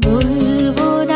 বলব না